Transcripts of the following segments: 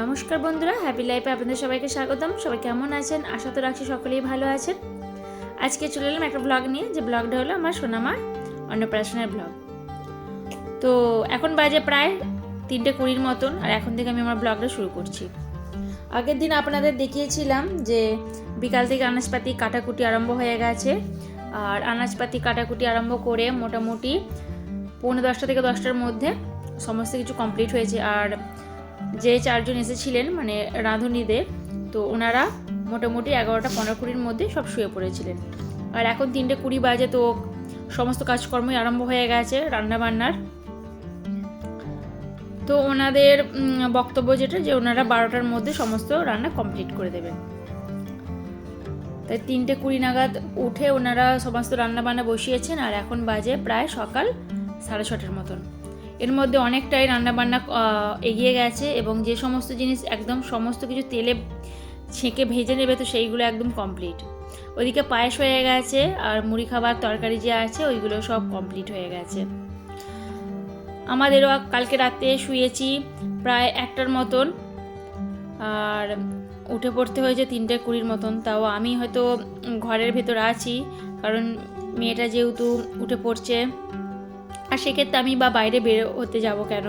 নমস্কার বন্ধুরা হ্যাপি লাইফে আপনাদের সবাইকে স্বাগতম। সবাই কেমন আছেন? আশা তো রাখছি সকলেই ভালো আছেন। আজকে চলে এলাম একটা ব্লগ নিয়ে, যে ব্লগটা হলো আমার সোনামার অন্নপ্রাশনের ব্লগ তো এখন বাজে প্রায় তিনটে কুড়ির মতন, আর এখন থেকে আমি আমার ব্লগটা শুরু করছি। আগের দিন আপনাদের দেখিয়েছিলাম যে বিকাল থেকে আনাজপাতি কাটাকুটি আরম্ভ হয়ে গেছে, আর আনাজপাতি কাটাকুটি আরম্ভ করে মোটামুটি পৌনে দশটা থেকে দশটার মধ্যে সমস্ত কিছু কমপ্লিট হয়েছে। আর যে চারজন এসেছিলেন মানে রাঁধুনিদের, তো ওনারা মোটামুটি এগারোটা পনেরো কুড়ির মধ্যে সব শুয়ে পড়েছিলেন। আর এখন তিনটে কুড়ি বাজে তো সমস্ত কাজকর্মই আরম্ভ হয়ে গেছে রান্নাবান্নার। তো ওনাদের বক্তব্য যেটা যে ওনারা বারোটার মধ্যে সমস্ত রান্না কমপ্লিট করে দেবেন। তাই তিনটে কুড়ি নাগাদ উঠে ওনারা সমস্ত রান্নাবান্না বসিয়েছেন, আর এখন বাজে প্রায় সকাল সাড়ে ছটার মতন। এর মধ্যে অনেকটাই রান্নাবান্না এগিয়ে গেছে এবং যে সমস্ত জিনিস একদম সমস্ত কিছু তেলে ছেঁকে ভেজে নেবে তো সেইগুলো একদম কমপ্লিট ওইদিকে পায়েস হয়ে গেছে আর মুড়ি খাবার তরকারি যে আছে ওইগুলো সব কমপ্লিট হয়ে গেছে। আমাদেরও কালকে রাতে শুয়েছি প্রায় একটার মতন আর উঠে পড়তে হয়েছে তিনটে কুড়ির মতন, তাও আমি হয়তো ঘরের ভেতর আছি কারণ মেয়েটা যেহেতু উঠে পড়ছে। আর সেক্ষেত্রে আমি বা বাইরে বের হতে যাব কেন?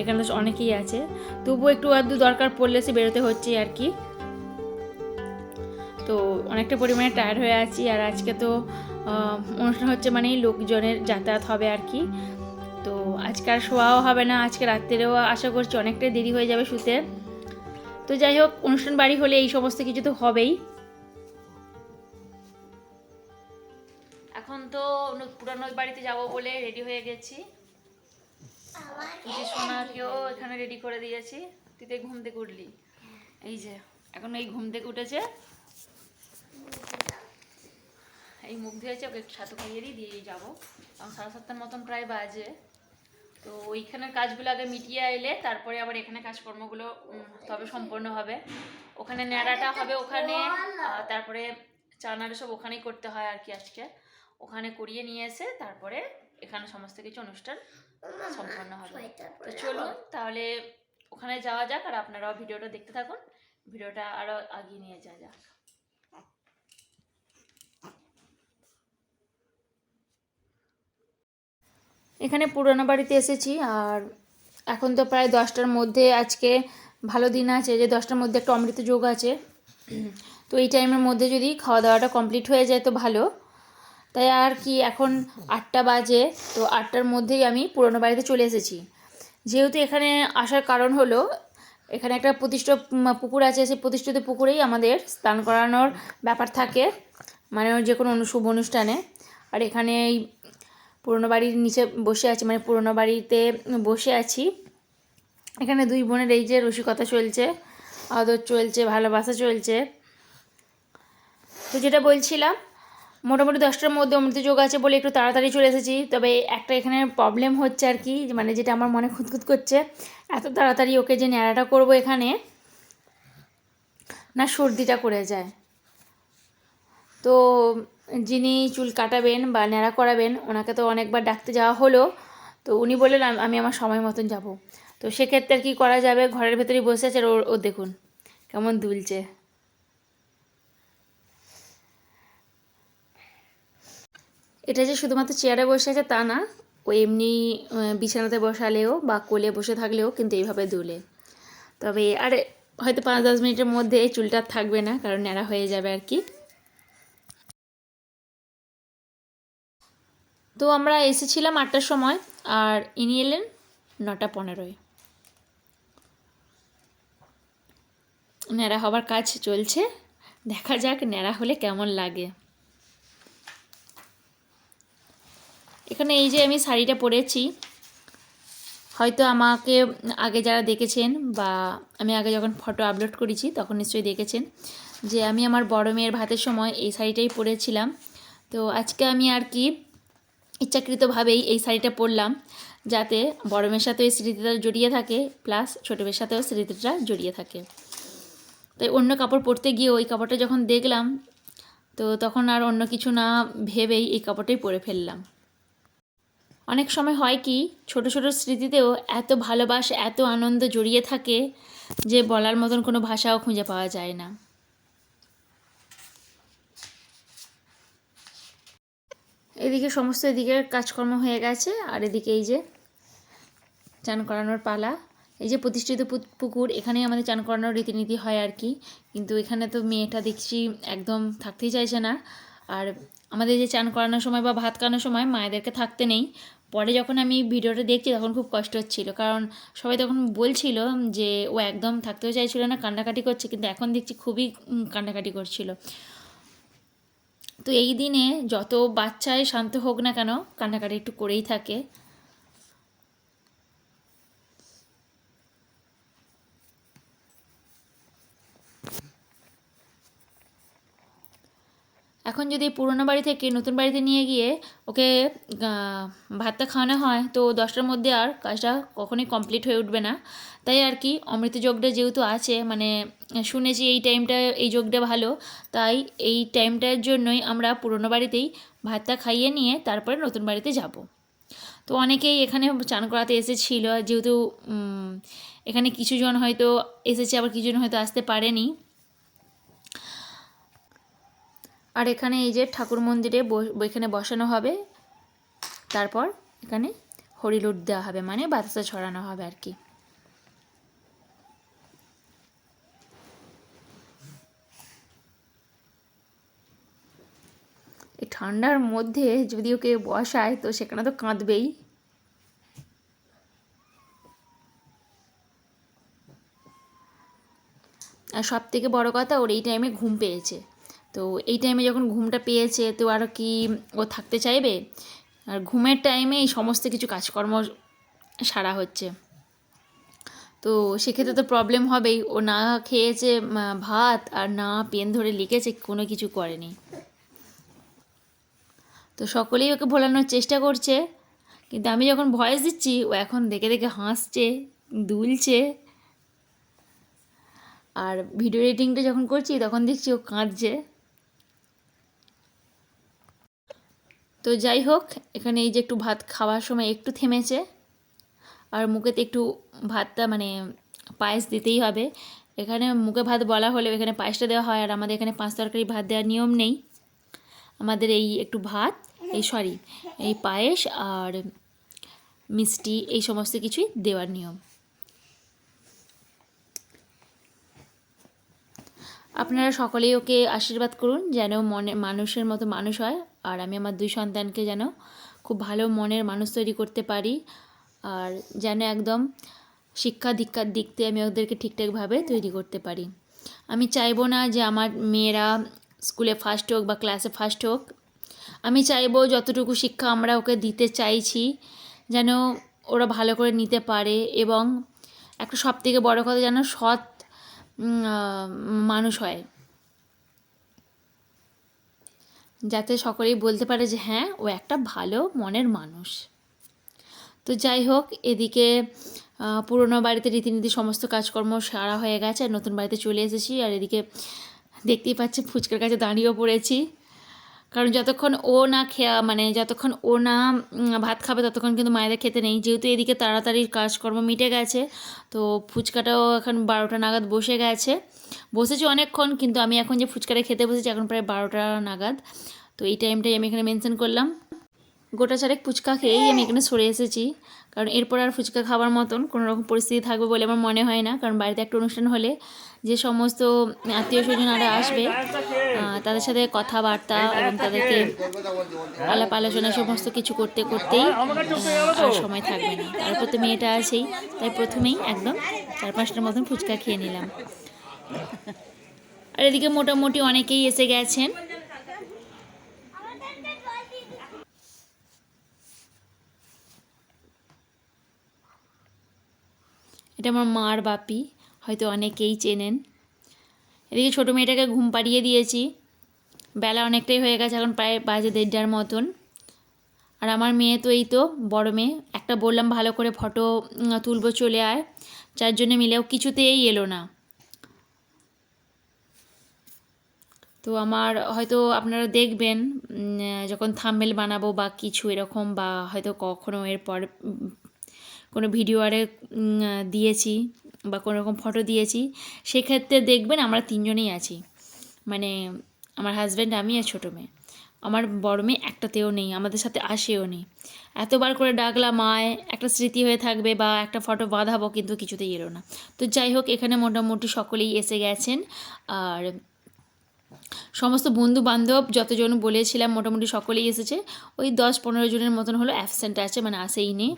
এখানে অনেকেই আছে। তবুও একটু আধটু দরকার পড়লে সে বেরোতে হচ্ছে আর কি। তো অনেকটা পরিমাণে টায়ার্ড হয়ে আছি আর আজকে তো অনুষ্ঠান হচ্ছে মানেই লোকজনের যাতায়াত হবে আর কি। তো আজকে আর শোয়াও হবে না, আজকে রাত্রেও আশা করছি অনেকটাই দেরি হয়ে যাবে শুতে। তো যাই হোক, অনুষ্ঠান বাড়ি হলে এই সমস্ত কিছু তো হবেই। এখন তো পুরানো বাড়িতে যাব বলে রেডি হয়ে গেছি। এখানে রেডি করে দিয়েছি। তুই তো ঘুম থেকে উঠলি। এই যে, এখন এই ঘুম থেকে উঠেছে। এই মুখ ধুয়েছে ওকে একটু সাথে খাইয়ে দিয়ে যাব। কারণ সাড়ে সাতটার মতন প্রায় বাজে। তো ওইখানের কাজগুলো আগে মিটিয়ে এলে তারপরে আবার এখানে কাজকর্মগুলো তবে সম্পন্ন হবে। ওখানে ন্যাড়াটা হবে ওখানে তারপরে চানাটা সব ওখানেই করতে হয় আর কি আজকে। ওখানে করিয়ে নিয়ে এসে তারপরে এখানে সমস্ত কিছু অনুষ্ঠান সম্পন্ন হবে। তো চলুন তাহলে ওখানে যাওয়া যাক আর আপনারাও ভিডিওটা দেখতে থাকুন। ভিডিওটা আরও আগিয়ে নিয়ে যাওয়া যাক। এখানে পুরোনো বাড়িতে এসেছি আর এখন তো প্রায় দশটার মধ্যে আজকে ভালো দিন আছে যে দশটার মধ্যে একটা অমৃত যোগ আছে। তো এই টাইমের মধ্যে যদি খাওয়া দাওয়াটা কমপ্লিট হয়ে যায় তো ভালো। তাই আর কি এখন আটটা বাজে, তো আটটার মধ্যেই আমি পুরোনো বাড়িতে চলে এসেছি। যেহেতু এখানে আসার কারণ হলো, এখানে একটা প্রতিষ্ঠিত পুকুর আছে, সেই প্রতিষ্ঠিত পুকুরেই আমাদের স্নান করানোর ব্যাপার থাকে মানে যে কোনো শুভ অনুষ্ঠানে। আর এখানে এই পুরোনো বাড়ির নিচে বসে আছি মানে পুরোনো বাড়িতে বসে আছি। এখানে দুই বোনের এই যে রসিকতা চলছে, আদর চলছে, ভালোবাসা চলছে। তো যেটা বলছিলাম মোটামুটি দশটার মধ্যে অমৃত যোগ আছে বলে একটু তাড়াতাড়ি চলে এসেছি। তবে একটা এখানে প্রবলেম হচ্ছে আর কি মানে যেটা আমার মনে খুঁতখুত করছে, এত তাড়াতাড়ি ওকে যে ন্যাড়াটা করব এখানে, না সর্দিটা করে যায়। তো যিনি চুল কাটাবেন বা ন্যাড়া করাবেন, ওনাকে তো অনেকবার ডাকতে যাওয়া হলো, তো উনি বললেন, আমি আমার সময় মতন যাব। তো সেক্ষেত্রে আর কি করা যাবে? ঘরের ভেতরেই বসে আছে ওর ও দেখুন, কেমন দুলছে। এটা যে শুধুমাত্র চেয়ারে বসে আছে তা না, ও এমনি বিছানাতে বসালেও বা কোলে বসে থাকলেও কিন্তু এইভাবে দুলে। তবে, আর, হয়তো পাঁচ দশ মিনিটের মধ্যে এই চুলটা থাকবে না, কারণ ন্যাড়া হয়ে যাবে আর কি। তো আমরা এসেছিলাম আটটার সময়, আর ইনি এলেন নটা পনেরোয়। ন্যাড়া হবার কাজ চলছে, দেখা যাক ন্যাড়া হলে কেমন লাগে। এখানে এই যে আমি শাড়িটা পরেছি, হয়তো আমাকে আগে যারা দেখেছেন বা আমি আগে যখন ফটো আপলোড করেছি তখন নিশ্চয়ই দেখেছেন যে আমি আমার বড় মেয়ের ভাতের সময় এই শাড়িটাই পরেছিলাম। তো আজকে আমি আর কি ইচ্ছাকৃতভাবেই এই শাড়িটা পরলাম যাতে বড় মেয়ের সাথেও এই স্মৃতিটা জড়িয়ে থাকে প্লাস ছোটো মেয়ের সাথেও স্মৃতিটা জড়িয়ে থাকে। তাই অন্য কাপড় পরতে গিয়ে ওই কাপড়টা যখন দেখলাম, তো তখন আর অন্য কিছু না ভেবেই এই কাপড়টাই পরে ফেললাম। অনেক সময় হয় কি, ছোট ছোট স্মৃতিতেও এত ভালোবাসা, এত আনন্দ জড়িয়ে থাকে যে বলার মতন কোনো ভাষাও খুঁজে পাওয়া যায় না। এদিকে সমস্ত এদিকের কাজকর্ম হয়ে গেছে, আর এদিকে এই যে চান করানোর পালা। এই যে প্রতিষ্ঠিত পুকুর, এখানেই আমাদের চান করানোর রীতিনীতি হয় আর কি। কিন্তু এখানে তো মেয়েটা দেখছি একদম থাকতেই চাইছে না। আর আমাদের যে চান করানোর সময় বা ভাত খাওয়ানোর সময় মায়েদেরকে থাকতে নেই পরে যখন আমি ভিডিওটা দেখছি তখন খুব কষ্ট হচ্ছিল। কারণ সবাই তখন বলছিল যে, ও একদম থাকতেও চাইছিল না, কান্নাকাটি করছে। কিন্তু এখন দেখছি খুবই কান্নাকাটি করছিল। তো এই দিনে যত বাচ্চায় শান্ত হোক না কেন, কান্নাকাটি একটু করেই থাকে। এখন যদি পুরোনো বাড়ি থেকে নতুন বাড়িতে নিয়ে গিয়ে ওকে ভাতটা খাওয়ানো হয়, তো দশটার মধ্যে আর কাজটা কখনোই কমপ্লিট হয়ে উঠবে না। তাই আর কি, অমৃত যোগটা যেহেতু আছে মানে শুনেছি এই টাইমটা এই যোগটা ভালো। তাই এই টাইমটার জন্যই আমরা পুরোনো বাড়িতেই ভাতটা খাইয়ে নিয়ে তারপরে নতুন বাড়িতে যাব। তো অনেকেই এখানে চান করাতে এসেছিল, যেহেতু এখানে কিছুজন হয়তো এসেছে, আবার কিছুজন হয়তো আসতে পারেনি। আর এখানে এই যে ঠাকুর মন্দিরে এখানে বসানো হবে। তারপর এখানে হরিলুট দেওয়া হবে মানে বাতাসা ছড়ানো হবে আর কি। এই ঠান্ডার মধ্যে যদি ওকে বসায়, তো সেখানে তো কাঁদবেই। আর সব থেকে বড় কথা, ওর এই টাইমে ঘুম পেয়েছে। তো এই টাইমে যখন ঘুমটা পেয়েছে, তো আরও কি ও থাকতে চাইবে? আর ঘুমের টাইমে এই সমস্ত কিছু কাজকর্ম সারা হচ্ছে। তো সেক্ষেত্রে তো প্রবলেম হবেই। ও না খেয়েছে ভাত আর না পেন ধরে লিখেছে, কোনো কিছু করেনি। তো সকলেই ওকে ভোলানোর চেষ্টা করছে। কিন্তু আমি যখন ভয়েস দিচ্ছি, ও এখন দেখে দেখে হাসছে, দুলছে। আর ভিডিও এডিটিংটা যখন করছি, তখন দেখছি ও কাঁদছে। তো যাই হোক, এখানে এই যে একটু ভাত খাওয়ার সময় একটু থেমেছে, আর মুখেতে একটু ভাতটা মানে পায়েস দিতেই হবে। এখানে মুখে ভাত বলা হলেও এখানে পায়েসটা দেওয়া হয়, আর আমাদের এখানে পাঁচ তরকারি ভাত দেওয়ার নিয়ম নেই। আমাদের এই একটু ভাত, এই সরি, এই পায়েস আর মিষ্টি, এই সমস্ত কিছুই দেওয়ার নিয়ম। আপনারা সকলেই ওকে আশীর্বাদ করুন যেন মনে মানুষের মতো মানুষ হয়। আর আমি আমার দুই সন্তানকে যেন খুব ভালো মনের মানুষ তৈরি করতে পারি। আর যেন একদম শিক্ষা দীক্ষার দিক থেকে আমি ওদেরকে ঠিকঠাকভাবে তৈরি করতে পারি। আমি চাইব না যে আমার মেয়েরা স্কুলে ফার্স্ট হোক বা ক্লাসে ফার্স্ট হোক। আমি চাইব যতটুকু শিক্ষা আমরা ওকে দিতে চাইছি যেন ওরা ভালো করে নিতে পারে এবং একটা সব থেকে বড়ো কথা যেন সৎ মানুষ হয়। যাতে সকলেই বলতে পারে যে হ্যাঁ ও একটা ভালো মনের মানুষ। তো যাই হোক, এদিকে পুরনো বাড়িতে রীতিনীতি সমস্ত কাজকর্ম সারা হয়ে গেছে, আর নতুন বাড়িতে চলে এসেছি। আর এদিকে দেখতেই পাচ্ছি ফুচকার কাছে দাঁড়িয়েও পড়েছি। কারণ যতক্ষণ ও না খেয়া মানে যতক্ষণ ও না ভাত খাবে ততক্ষণ কিন্তু মায়েদের খেতে নেই। যেহেতু এদিকে তাড়াতাড়ি কাজকর্ম মিটে গেছে, তো ফুচকাটাও এখন বারোটা নাগাদ বসে গেছে। বসেছি অনেকক্ষণ, কিন্তু আমি এখন যে ফুচকাটা খেতে বসেছি এখন প্রায় বারোটা নাগাদ। তো এই টাইমটাই আমি এখানে মেনশন করলাম। গোটা চারেক ফুচকা খেয়েই আমি এখানে সরে এসেছি। কারণ এরপর আর ফুচকা খাবার মতন কোনো রকম পরিস্থিতি থাকবে বলে আমার মনে হয় না। কারণ বাড়িতে একটা অনুষ্ঠান হলে যে সমস্ত আত্মীয় স্বজনরা আসবে তাদের সাথে কথাবার্তা এবং তাদেরকে আলাপ আলোচনা সমস্ত কিছু করতে করতেই সময় থাকবে না। তারপর তো মেয়েটা আছেই, তাই প্রথমেই একদম চার পাঁচটার মতন ফুচকা খেয়ে নিলাম। আর এদিকে মোটামুটি অনেকেই এসে গেছেন। এটা আমার মার বাপি, হয়তো অনেকেই চেনেন। এদিকে ছোটো মেয়েটাকে ঘুম পাড়িয়ে দিয়েছি। বেলা অনেকটাই হয়ে গেছে, এখন প্রায় বাজে দেড়টার মতন। আর আমার মেয়ে তো এই তো, বড় মেয়ে। একটা বললাম, ভালো করে ফটো তুলবো, চলে আয়। চারজনে মিলেও কিছুতেই এলো না। তো আমার হয়তো আপনারা দেখবেন যখন থাম্বেল বানাবো বা কিছু এরকম, বা হয়তো কখনো এরপর কোনো ভিডিও আরে দিয়েছি বা কোনো রকম ফটো দিয়েছি, সেক্ষেত্রে দেখবেন আমরা তিনজনেই আছি। মানে আমার হাজব্যান্ড আমি আর ছোটো মেয়ে। আমার বড় মেয়ে একটাতেও নেই, আমাদের সাথে আসেও নেই। এতবার করে ডাকলাম, আয়, একটা স্মৃতি হয়ে থাকবে বা একটা ফটো বাঁধাবো, কিন্তু কিছুতেই এলো না। তো যাই হোক, এখানে মোটামুটি সকলেই এসে গেছেন। আর সমস্ত বন্ধু বান্ধব যতজন বলেছিলাম, মোটামুটি সকলেই এসেছে। ওই দশ পনেরো জনের মতন হলো অ্যাবসেন্ট আছে মানে আসেই নেই।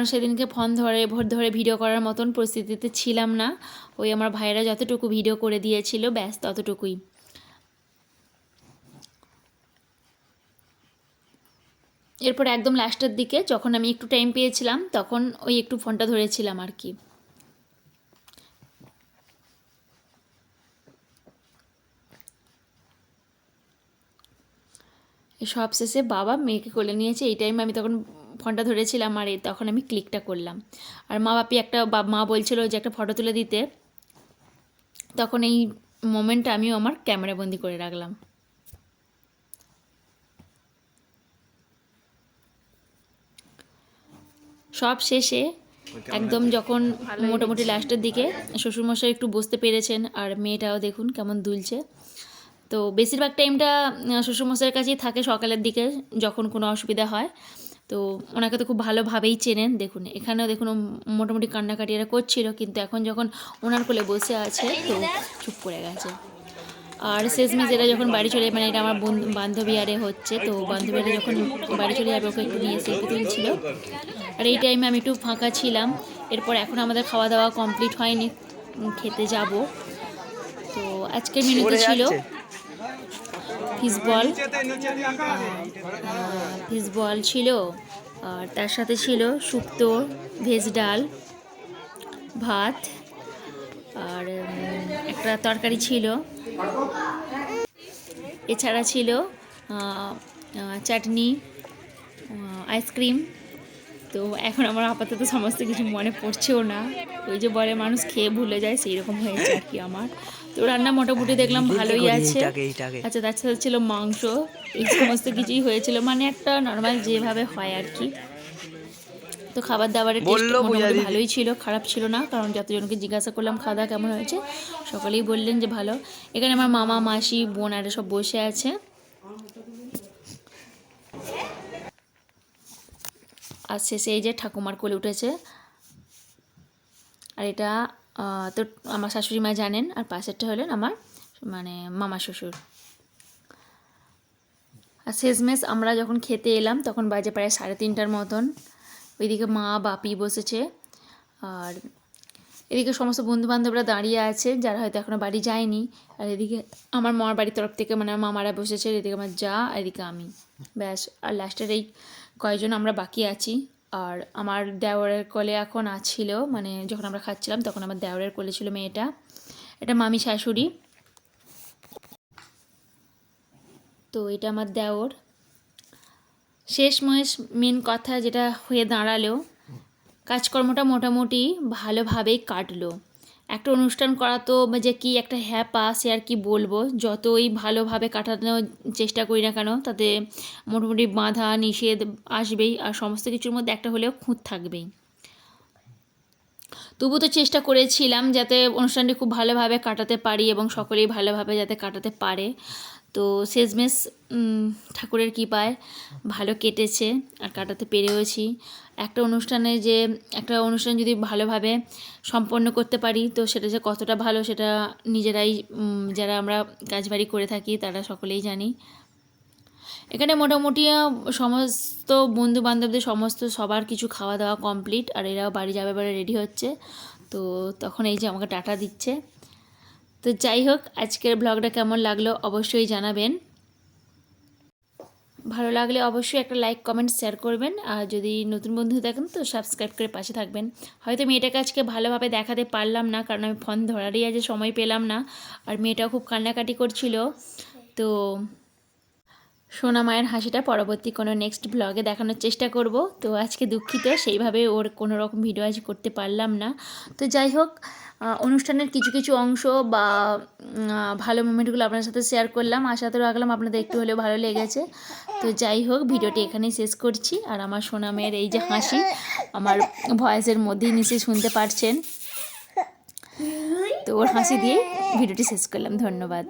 কারণ সেদিনকে ফোন ধরে ভোট ধরে ভিডিও করার মতন পরিস্থিতিতে ছিলাম না। ওই আমার ভাইয়েরা যতটুকু ভিডিও করে দিয়েছিল, ব্যাস ততটুকুই। এরপর একদম লাস্টের দিকে যখন আমি একটু টাইম পেয়েছিলাম, তখন ওই একটু ফোনটা ধরেছিলাম আর কি। সব শেষে বাবা মেয়েকে কোলে নিয়েছে। এই টাইমে আমি তখন ফোনটা ধরেছিলাম আর তখন আমি ক্লিকটা করলাম। আর মা বাপি একটা বা- মা বলছিল যে একটা ফটো তুলে দিতে। তখন এই মোমেন্টটা আমিও আমার ক্যামেরা বন্দি করে রাখলাম। সব শেষে একদম যখন মোটামুটি লাস্টের দিকে শ্বশুরমশাই একটু বসতে পেরেছেন আর মেয়েটাও দেখুন কেমন দুলছে। তো বেশিরভাগ টাইমটা শ্বশুরমশাইয়ের কাছেই থাকে সকালের দিকে যখন কোনো অসুবিধা হয়। তো ওনাকে তো খুব ভালোভাবেই চেনেন। দেখুন এখানেও দেখুন মোটামুটি কান্নাকাটি এরা করছিল কিন্তু এখন যখন ওনার কোলে বসে আছে তো চুপ করে গেছে। আর শেষমেশ এরা যখন বাড়ি চলে মানে এটা আমার বন্ধু বান্ধবী আরে হচ্ছে তো বান্ধবী আরে যখন বাড়ি চলে যাবে ওকে একটু নিয়ে সেলফি তুলছিল। আর এই টাইমে আমি একটু ফাঁকা ছিলাম এরপর এখন আমাদের খাওয়া দাওয়া কমপ্লিট হয়নি খেতে যাব। তো আজকের মেনুতে ছিল ফিস বল। ফিস বল ছিল, আর তার সাথে ছিল শুক্তো, ভেজ ডাল, ভাত, আর একটা তরকারি ছিল। এছাড়া ছিল চাটনি আইসক্রিম। তো এখন আমার আপাতত সমস্ত কিছু মনে পড়ছেও না। ওই যে বলে, মানুষ খেয়ে ভুলে যায় সেই রকম হয়েছে আর কি আমার। তো রান্না মোটামুটি দেখলাম ভালোই আছে। আচ্ছা সাথে ছিল মাংস এই সমস্ত কিছুই হয়েছিল মানে একটা নর্মাল যেভাবে হয় আর কি। তো খাবার দাবারের টেস্ট মোটামুটি ভালোই ছিল খারাপ ছিল না কারণ যতজনকে জিজ্ঞাসা করলাম খাওয়া দাওয়া কেমন হয়েছে সকলেই বললেন যে ভালো। এখানে আমার মামা মাসি বোন আর সব বসে আছে। আর শেষে এই যে ঠাকুমার কোলে উঠেছে। আর এটা তো আমার শাশুড়ি মা জানেন, আর পাশেরটা হলেন আমার মানে মামা শ্বশুর। আর শেষমেশ আমরা যখন খেতে এলাম, তখন বাজে প্রায় সাড়ে তিনটার মতন। ওইদিকে মা, বাপি বসেছে। আর এদিকে সমস্ত বন্ধু বান্ধবরা দাঁড়িয়ে আছে, যারা হয়তো এখনও বাড়ি যায়নি। আর এদিকে আমার মামার বাড়ির তরফ থেকে মানে মামারা বসেছে এদিকে আমার যা এদিকে আমি। ব্যাস, আর লাস্টের এই কয়জন আমরা বাকি আছি। আর আমার দেওরের কোলে এখন আছিল মানে যখন আমরা খাচ্ছিলাম তখন আমার দেওরের কোলে ছিল মেয়েটা। এটা মামি শাশুড়ি। তো এটা আমার দেওর। শেষ মহেশ মেন কথা যেটা হয়ে দাঁড়াল, কাজকর্মটা মোটামুটি ভালোভাবেই কাটলো। একটা অনুষ্ঠান করা তো যে কি একটা হ্যাপা সে আর কি বলব। যতই ভালোভাবে কাটানোর চেষ্টা করি না কেন, তাতে মোটামুটি বাধা, নিষেধ আসবেই আর সমস্ত কিছুর মধ্যে একটা হলেও খুঁত থাকবেই। তবু তো চেষ্টা করেছিলাম যাতে অনুষ্ঠানটি খুব ভালোভাবে কাটাতে পারি এবং সকলেই ভালোভাবে যাতে কাটাতে পারে। তো শেষমেশ ঠাকুরের কৃপায় ভালো কেটেছে আর কাটাতে পেরেওছি। একটা অনুষ্ঠানে যে, একটা অনুষ্ঠান যদি ভালোভাবে সম্পন্ন করতে পারি, তো সেটা যে কতটা ভালো সেটা নিজেরাই যারা আমরা কাজবাড়ি করে থাকি তারা সকলেই জানি। এখানে মোটামুটি সমস্ত বন্ধু বান্ধবদের সমস্ত সবার কিছু খাওয়া দাওয়া কমপ্লিট আর এরাও বাড়ি যাবে বলে রেডি হচ্ছে। তো তখন এই যে আমাকে টাটা দিচ্ছে। তো যাই হোক, আজকের ব্লগটা কেমন লাগল অবশ্যই জানাবেন। ভালো লাগলে অবশ্যই একটা লাইক কমেন্ট শেয়ার করবেন। আর যদি নতুন বন্ধু দেখেন তো সাবস্ক্রাইব করে পাশে থাকবেন। হয়তো মেয়েটাকে আজকে ভালোভাবে দেখাতে পারলাম না, কারণ আমি ফোন ধরারই আজ সময় পেলাম না। আর মেয়েটাও খুব কান্নাকাটি করছিল। তো সোনা মায়ের হাসিটা পরবর্তী কোনো নেক্সট ব্লগে দেখানোর চেষ্টা করব। তো আজকে দুঃখিত, সেইভাবে ওর কোনো রকম ভিডিও আজ করতে পারলাম না। তো যাই হোক অনুষ্ঠানের কিছু কিছু অংশ বা ভালো মোমেন্টগুলো আপনার সাথে শেয়ার করলাম। আশাতে রাখলাম আপনাদের একটু হলেও ভালো লেগেছে। তো যাই হোক ভিডিওটি এখানেই শেষ করছি। আর আমার সোনামের এই যে হাসি, আমার ভয়েসের মধ্যেই নিশ্চয়ই শুনতে পারছেন। তো ওর হাসি দিয়ে ভিডিওটি শেষ করলাম। ধন্যবাদ।